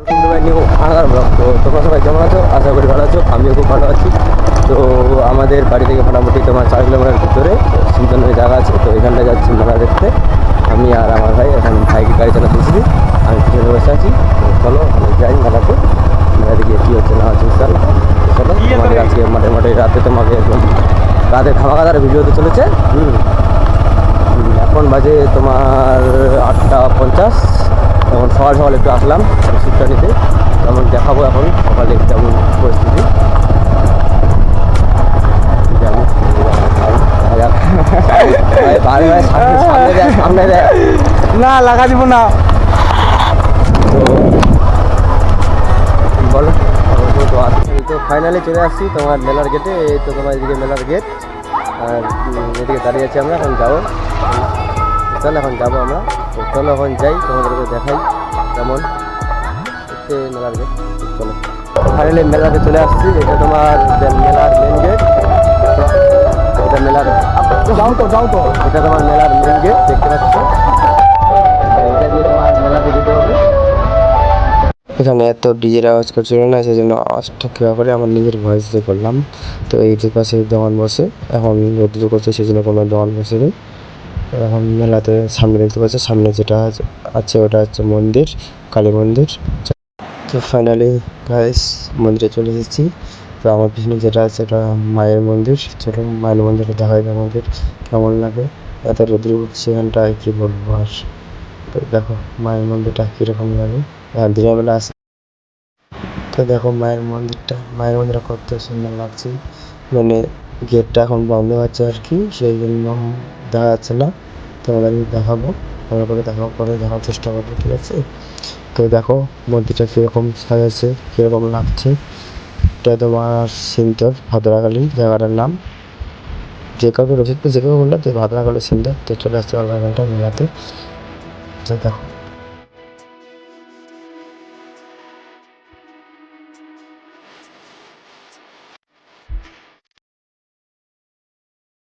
Another সবাই কেমন আছো আশা করি ভালো আছো আমিও খুব ভালো আছি তো আমাদের বাড়ি থেকে মোটামুটি তোমার চার কিলোমিটার ভিতরে সুন্দর জায়গা আছে তো এখানটা যাচ্ছি মেলা দেখতে আমি আর আমার ভাই এখন ভাইকে গাড়ি চালাতে এসেছি আমি পিছনে বসে আছি চলো যাই মেলাতে মেলাতে গিয়ে কী হচ্ছে না হচ্ছে চলো চলো তোমাদের আজকে মাঠে মাঠে রাতে তোমাকে একদম রাতে ধামাকাদার ভিডিও তো চলেছে হুম, এখন বাজে তোমার আটটা পঞ্চাশ। এখন সকাল সকাল একটু আসলাম ওষুধটা নিতে। তেমন দেখাবো এখন সকালে কেমন পরিস্থিতি। না লাগা দিব না। বলো আসছি তো ফাইনালি চলে আসছি তোমার মেলার গেটে এই তো তোমার এদিকে মেলার গেট আর এদিকে দাঁড়িয়ে আছি আমরা এখন যাব। চলো এখন যাব আমরা। তো চলো এখন যাই তোমাদেরকে দেখাই কেমন। মেলার গেট চলো। ফাইনালি মেলাতে চলে আসছি এটা তোমার মেলার মেন গেট এটা মেলার যাও তো যাও তো। এটা তোমার মেলার মেন গেট দেখতে পাচ্ছ? এটা দিয়ে তোমার মেলাতে যেতে হবে। এখানে এত ডিজের আওয়াজ করছিল না সেই জন্য আওয়াজটা কীভাবে করে আমার নিজের ভয়েস দিয়ে করলাম। তো এই যে পাশে দোকান বসে এখন রোদ্দুর করছে সেই জন্য কোনো দোকান বসে নেই এখন মেলাতে সামনে দেখতে পাচ্ছ, সামনে যেটা আছে- ওটা হচ্ছে মন্দির, কালী মন্দির। তো ফাইনালি গাইস মন্দিরে চলে এসেছি। তো আমার পিছনে যেটা আছে, এটা মায়ের মন্দির। চলো মায়ের মন্দিরে দেখা যায় আমাদের কেমন লাগে? এত রোদ্রু সেখানটায় কী বলব আর? দেখো, মায়ের মন্দিরটা কীরকম লাগে? আর দিনের বেলা আসে। তো দেখো, মায়ের মন্দিরটা মায়ের মন্দিরটা কত সুন্দর লাগছে। মানে গেটটা এখন বন্ধ আছে আর কি, সেই জন্য দেখা যাচ্ছে না তোমাদের দেখাবো। ভালো করে দেখাবো পরে দেখার চেষ্টা করব, ঠিক আছে? তো দেখো, মন্দিরটা কীরকম সাজাচ্ছে কীরকম লাগছে। এটা তোমার সিন্দর ভাদ্রাকালী জায়গাটার নাম। যে কাউকে রসিদপুর যে কাউকে বললাম তো ভাদ্রাকালী সিন্দর তো চলে আসছে অনলাইনটা মেলাতে। দেখো।